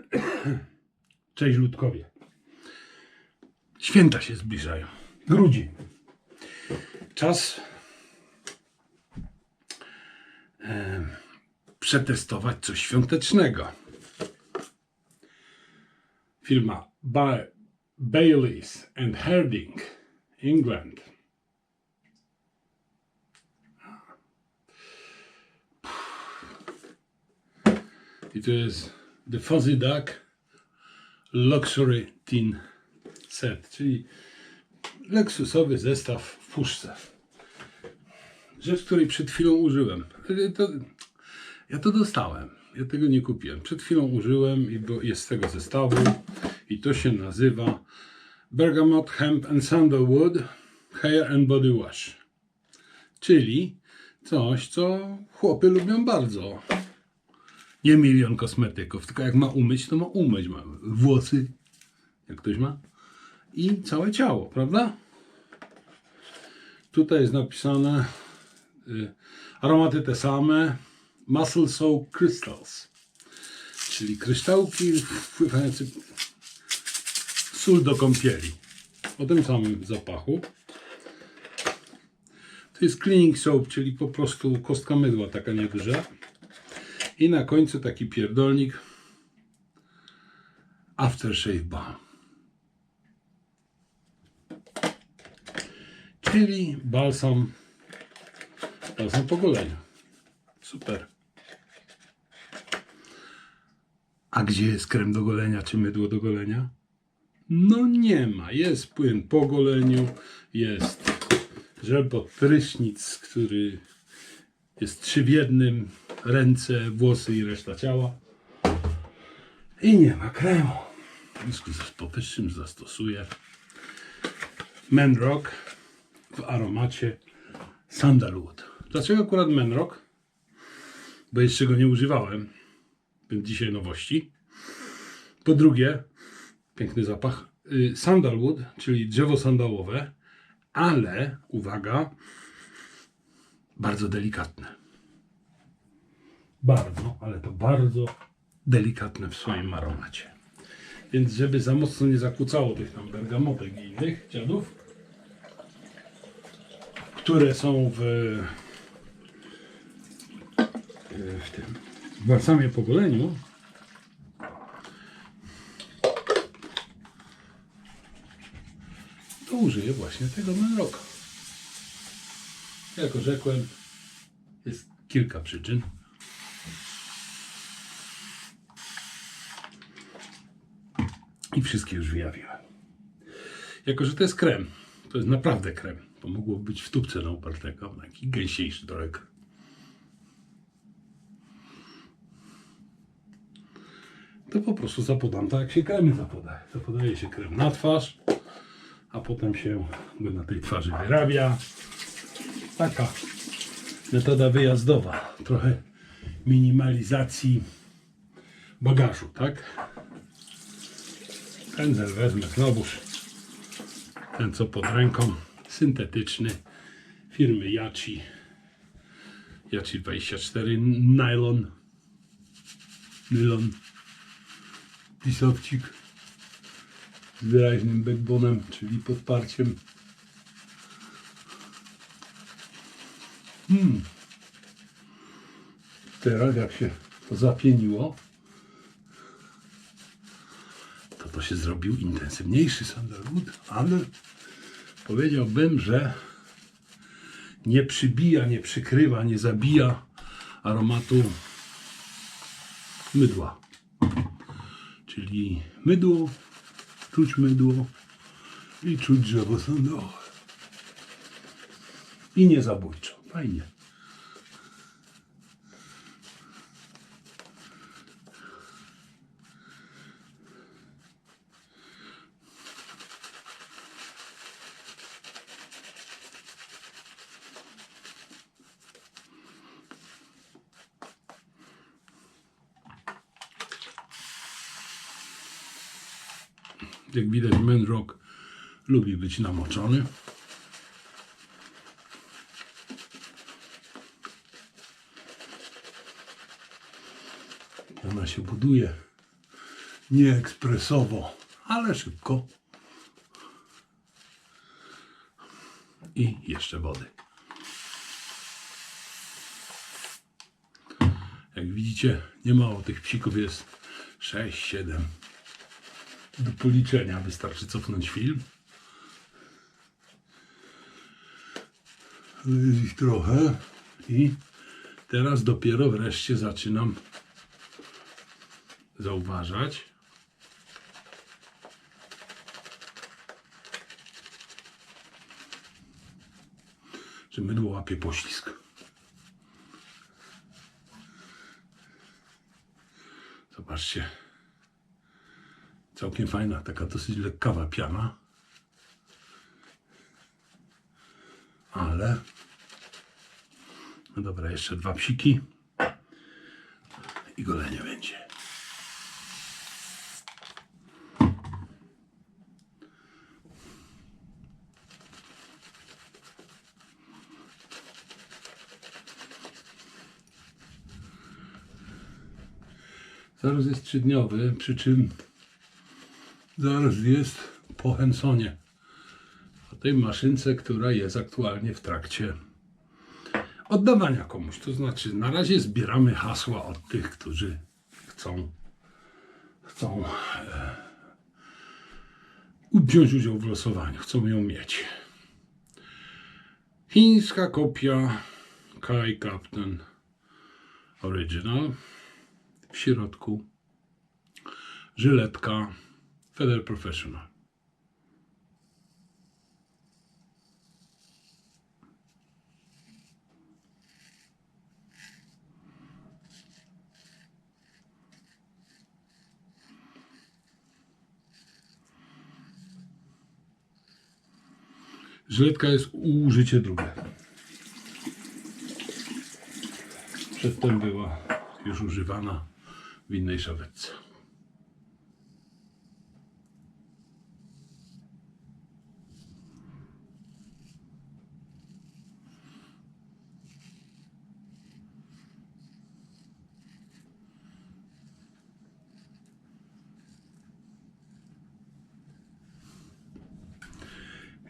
Cześć ludkowie. Święta się zbliżają. Grudzień. Czas em, przetestować coś świątecznego. Firma ba Baileys and Herding, England. I to jest The Fuzzy Duck Luxury Tin Set, czyli luksusowy zestaw w puszce. Rzecz, której przed chwilą użyłem. Ale To, ja to dostałem. Ja tego nie kupiłem. Przed chwilą użyłem i jest z tego zestawu. I to się nazywa Bergamot Hemp and Sandalwood Hair and Body Wash. Czyli coś, co chłopy lubią bardzo. Nie milion kosmetyków, tylko jak ma umyć, to ma umyć. Ma włosy, jak ktoś ma, i całe ciało, prawda? Tutaj jest napisane y, aromaty te same, Muscle Soap Crystals, czyli kryształki wpływające sól do kąpieli. O tym samym zapachu. To jest cleaning soap, czyli po prostu kostka mydła taka nieduża. I na końcu taki pierdolnik Aftershave Balm. Czyli balsam, balsam po goleniu. Super. A gdzie jest krem do golenia czy mydło do golenia? No nie ma. Jest płyn po goleniu, jest żel pod prysznic, który jest trzy w jednym, ręce, włosy i reszta ciała. I nie ma kremu. W związku z powyższym zastosuję Menrock w aromacie Sandalwood. Dlaczego akurat Menrock? Bo jeszcze go nie używałem. Więc dzisiaj nowości. Po drugie, piękny zapach. y, Sandalwood, czyli drzewo sandałowe, ale uwaga, bardzo delikatne. Bardzo, ale to bardzo delikatne w swoim aromacie. Więc żeby za mocno nie zakłócało tych tam bergamotek i innych dziadów, które są w, y, w tym w balsamie po to użyję właśnie tego Menroka. Jak rzekłem, jest kilka przyczyn. Wszystkie już wyjawiłem. Jako, że to jest krem, to jest naprawdę krem. To mogło być w tubce na upartego, taki gęsiejszy trochę. To po prostu zapodam tak, jak się kremy zapodaje. Zapodaje się krem na twarz, a potem się na tej twarzy wyrabia. Taka metoda wyjazdowa. Trochę minimalizacji bagażu, tak? Pędzel wezmę znowuż. Ten co pod ręką. Syntetyczny. Firmy Yachi. Yachi 24. Nylon. Nylon. Pisowcik. Z wyraźnym backbonem, czyli podparciem. Hmm. Teraz jak się to zapieniło, się zrobił intensywniejszy sandalwood, ale powiedziałbym, że nie przybija, nie przykrywa, nie zabija aromatu mydła. Czyli mydło, czuć mydło i czuć drzewo sandałowe. I nie zabójczo. Fajnie. Jak widać, Menrock lubi być namoczony. Ona się buduje Nie ekspresowo, ale szybko. I jeszcze wody. Jak widzicie, nie mało tych psików jest 6, 7. Do policzenia wystarczy cofnąć film. Jest ich trochę i teraz dopiero wreszcie zaczynam zauważać. Że mydło łapie poślizg. Zobaczcie. Całkiem fajna, taka dosyć lekkawa piana. Ale. No dobra, jeszcze dwa psiki. I golenie będzie. Zaraz jest trzydniowy, przy czym zaraz jest po Hensonie. O tej maszynce, która jest aktualnie w trakcie oddawania komuś. To znaczy, na razie zbieramy hasła od tych, którzy chcą, chcą e, wziąć udział w losowaniu, chcą ją mieć. Chińska kopia Kai Captain Original. W środku żyletka Feder Professional. Żyletka jest użycie drugie. Przedtem była już używana w innej szawetce.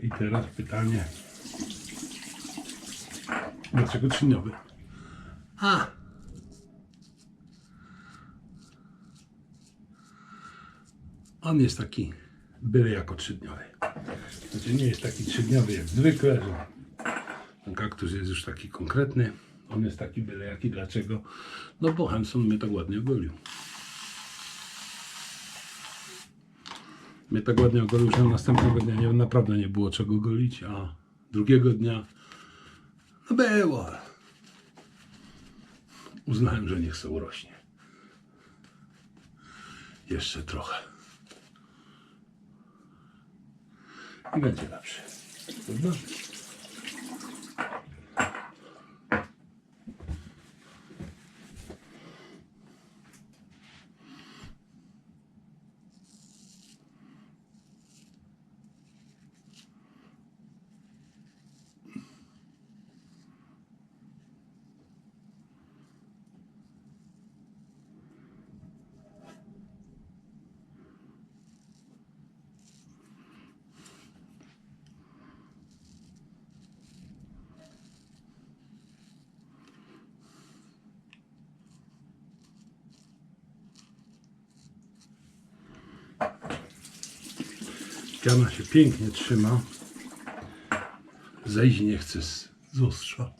I teraz pytanie. Dlaczego trzyniowy? A! On jest taki byle jako trzydniowy. Znaczy nie jest taki trzydniowy jak zwykle, że ten kaktus jest już taki konkretny. On jest taki byle jaki. Dlaczego? No bo Hanson mnie tak ładnie ogolił. Mnie tak ładnie ogolił, że następnego dnia nie, naprawdę nie było czego golić, a drugiego dnia no było. Uznałem, że niech sobie urośnie. Jeszcze trochę. I będzie lepszy. Prawda? Piana się pięknie trzyma. Zejść nie chce z, z ostrza.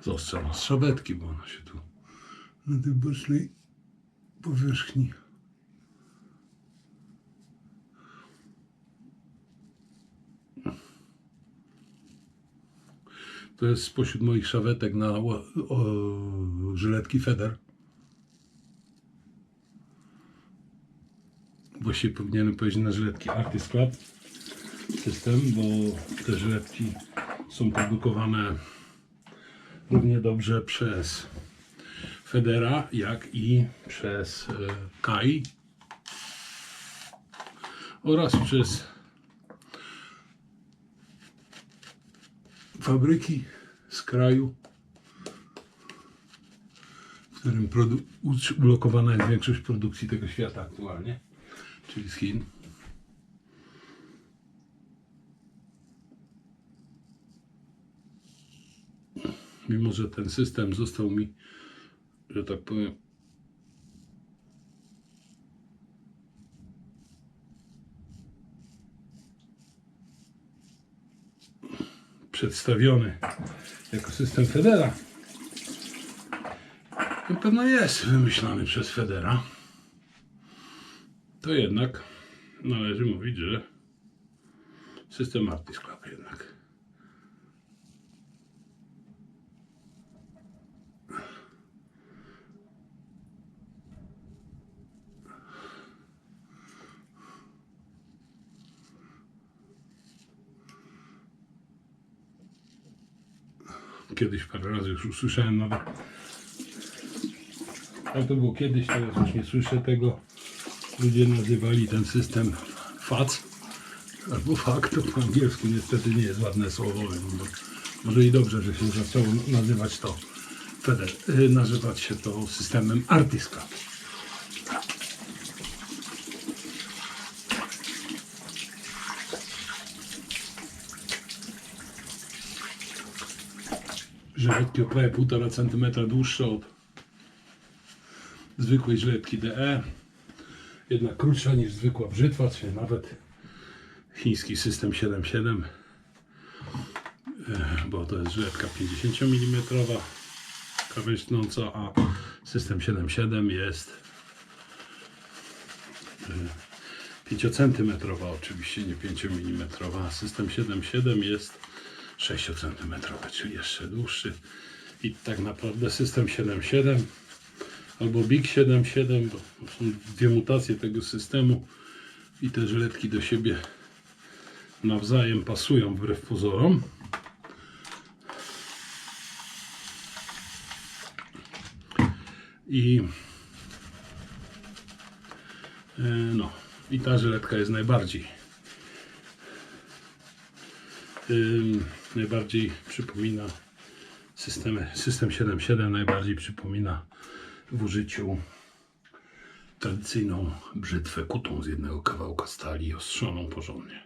Z ostrza, z szabetki, bo ona się tu na tej bocznej powierzchni. To jest spośród moich szawetek na ła- o, żyletki Feder. Właściwie powinienem powiedzieć na żyletki Artist Club System, bo te żyletki są produkowane równie dobrze przez Federa, jak i przez e, Kai oraz przez fabryki z kraju w którym ulokowana jest większość produkcji tego świata aktualnie, czyli z Chin. Mimo, że ten system został mi, że tak powiem, przedstawiony jako system Federa. Na pewno jest wymyślany przez Federa. To jednak należy mówić, że system Artis Club jednak. Kiedyś parę razy już usłyszałem nawet. Ale to było kiedyś, teraz już nie słyszę tego. Ludzie nazywali ten system FAC albo FAC, to po angielsku niestety nie jest ładne słowo. Może i dobrze, że się zaczęło nazywać to Feder, y, nazywać się to systemem Artiska. Żyletki o prawie 1,5 cm dłuższe od zwykłej żyletki DE. Jednak krótsza niż zwykła brzytwa, czy nawet chiński system 7.7, e, bo to jest żyletka 50 mm krawężnąca, a system 7.7 jest 5 cm oczywiście, nie 5 mm, a system 7.7 jest 6 cm, czyli jeszcze dłuższy. I tak naprawdę system 7.7 albo Big 7.7, bo są dwie mutacje tego systemu i te żyletki do siebie nawzajem pasują wbrew pozorom. I e, no, i ta żyletka jest najbardziej ym, najbardziej przypomina system, system 7.7 najbardziej przypomina w użyciu tradycyjną brzytwę kutą z jednego kawałka stali ostrzoną porządnie.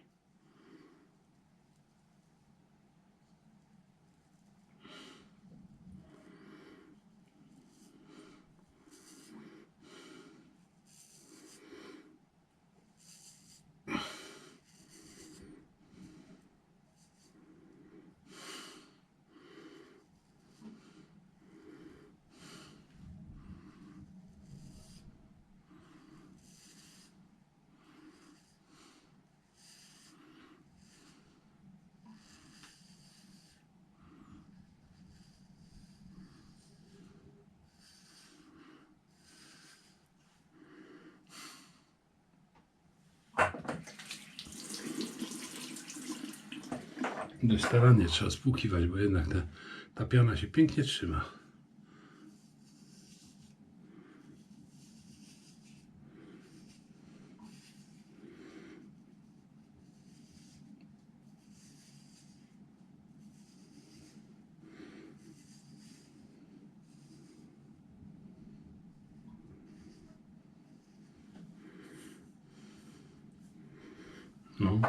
Dość starannie trzeba spłukiwać, bo jednak ta, ta piana się pięknie trzyma. No.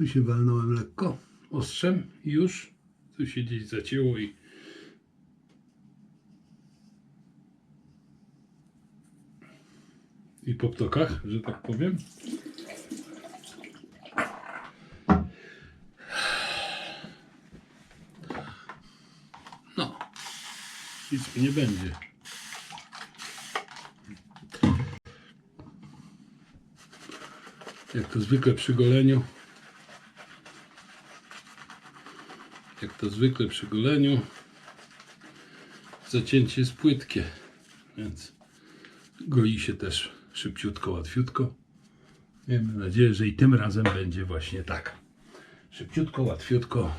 Tu się walnąłem lekko ostrzem i już tu się gdzieś zacięło i i po ptokach, że tak powiem. No, nic mi nie będzie. Jak to zwykle przy goleniu. To zwykle przy goleniu. Zacięcie jest płytkie, więc goi się też szybciutko, łatwiutko. Miejmy nadzieję, że i tym razem będzie właśnie tak. Szybciutko, łatwiutko.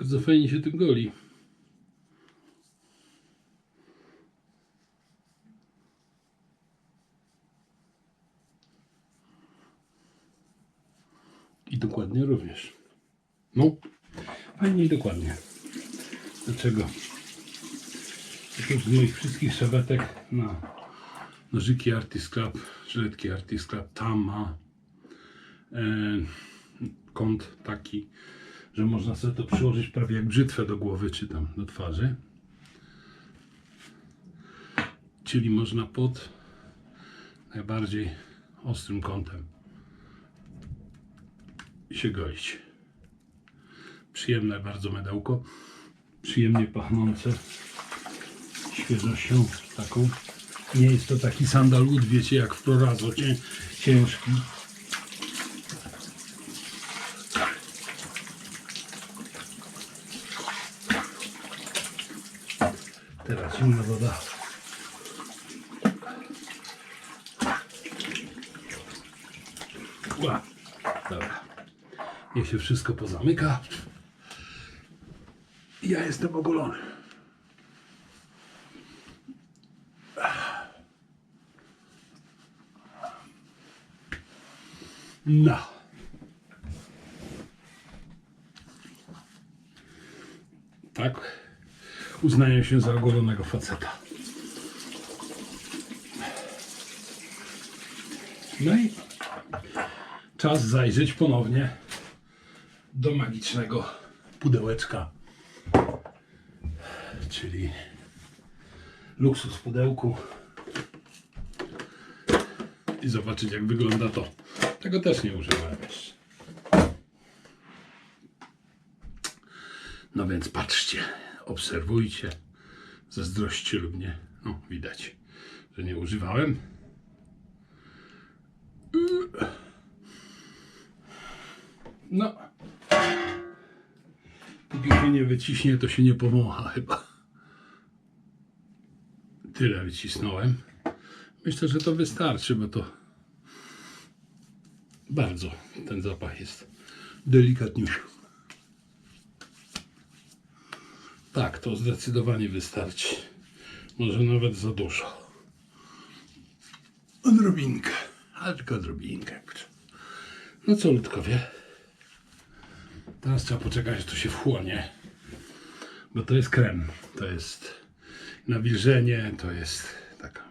Bardzo fajnie się tym goli. I dokładnie również. No, fajnie i dokładnie. Dlaczego? Oprócz moich wszystkich szabatek na nożyki Artist Club, żyletki Artist Club, tam ma e, kąt taki, że można sobie to przyłożyć prawie jak brzytwę do głowy czy tam do twarzy. Czyli można pod najbardziej ostrym kątem się goić. Przyjemne bardzo medełko, przyjemnie pachnące świeżością taką. Nie jest to taki sandalwood, wiecie, jak w Prorazo, cię, ciężki. Teraz zimna woda. Ła. Dobra. Niech się wszystko pozamyka. Ja jestem ogolony. No. Tak uznaję się za ogolonego faceta. No i czas zajrzeć ponownie do magicznego pudełeczka, czyli luksus pudełku i zobaczyć jak wygląda to. Tego też nie używałem jeszcze. No więc patrzcie, obserwujcie, zazdroście lub nie. No, widać, że nie używałem. No. Póki się nie wyciśnie, to się nie powącha chyba. Tyle wycisnąłem. Myślę, że to wystarczy, bo to bardzo ten zapach jest delikatniuszy. Tak, to zdecydowanie wystarczy. Może nawet za dużo. Odrobinkę, ale tylko odrobinkę. No co, ludkowie? Teraz trzeba poczekać, aż to się wchłonie. Bo to jest krem. To jest nawilżenie, to jest taka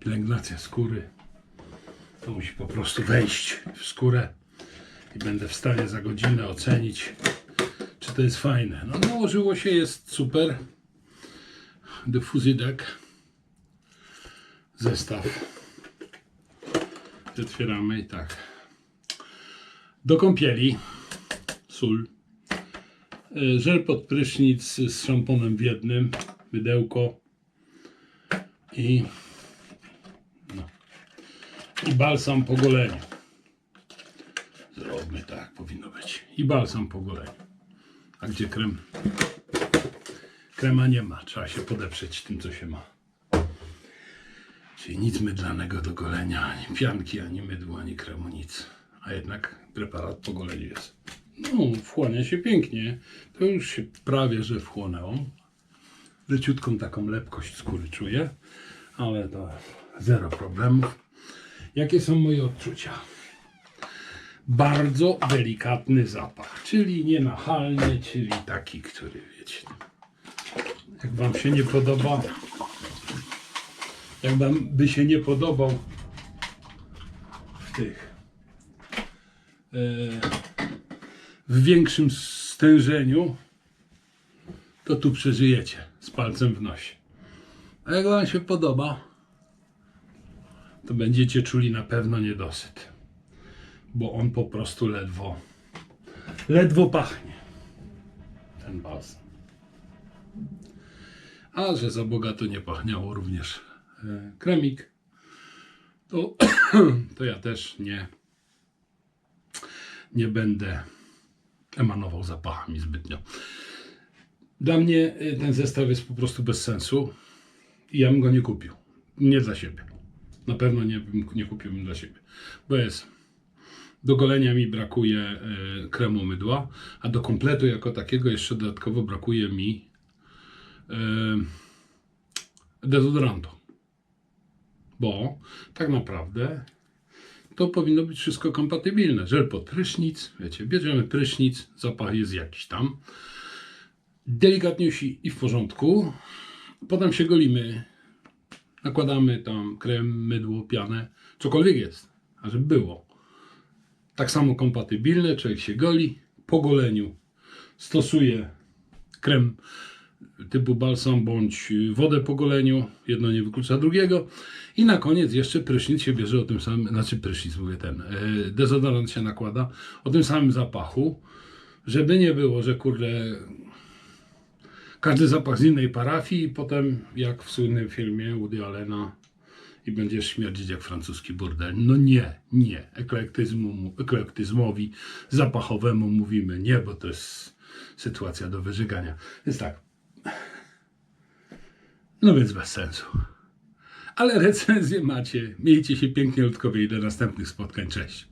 pielęgnacja skóry. To musi po prostu wejść w skórę i będę w stanie za godzinę ocenić, to jest fajne. No nałożyło się, jest super. Diffusy deck. Zestaw. Otwieramy i tak. Do kąpieli. Sól. E, Żel pod prysznic z szamponem w jednym. Mydełko. I, no. I balsam po goleniu. obmyta jak powinno być. I balsam po goleniu. Gdzie krem? Krema nie ma. Trzeba się podeprzeć tym, co się ma. Czyli nic mydlanego do golenia, ani pianki, ani mydła, ani kremu, nic. A jednak preparat po goleniu jest. No, wchłania się pięknie. To już się prawie, że wchłonęło. Leciutką taką lepkość skóry czuję, ale to zero problemów. Jakie są moje odczucia? Bardzo delikatny zapach, czyli nienachalny, czyli taki, który wiecie. Jak Wam się nie podoba, jak Wam by się nie podobał w tych e, w większym stężeniu, to tu przeżyjecie z palcem w nosie. A jak Wam się podoba, to będziecie czuli na pewno niedosyt, bo on po prostu ledwo, ledwo pachnie, ten balsam. A że za bogato nie pachniało również e, kremik, to, to ja też nie, nie będę emanował zapachami zbytnio. Dla mnie y, ten zestaw jest po prostu bez sensu i ja bym go nie kupił. Nie dla siebie. Na pewno nie, nie kupiłbym dla siebie. Bo jest do golenia mi brakuje y, kremu mydła, a do kompletu jako takiego jeszcze dodatkowo brakuje mi y, dezodorantu. Bo tak naprawdę to powinno być wszystko kompatybilne. Żel pod prysznic, wiecie, bierzemy prysznic, zapach jest jakiś tam delikatniusi i w porządku. Potem się golimy, nakładamy tam krem, mydło, pianę, cokolwiek jest, a żeby było. Tak samo kompatybilne, człowiek się goli, po goleniu stosuje krem typu balsam bądź wodę po goleniu, jedno nie wyklucza drugiego. I na koniec jeszcze prysznic się bierze o tym samym, znaczy prysznic mówię ten, e, dezodorant się nakłada o tym samym zapachu, żeby nie było, że kurde każdy zapach z innej parafii i potem jak w słynnym filmie Woody Allena i będziesz śmierdzić jak francuski burdel. No nie, nie. Eklektyzmu, eklektyzmowi zapachowemu mówimy nie, bo to jest sytuacja do wyżygania. Więc tak. No więc bez sensu. Ale recenzję macie. Miejcie się pięknie, ludkowie i do następnych spotkań. Cześć.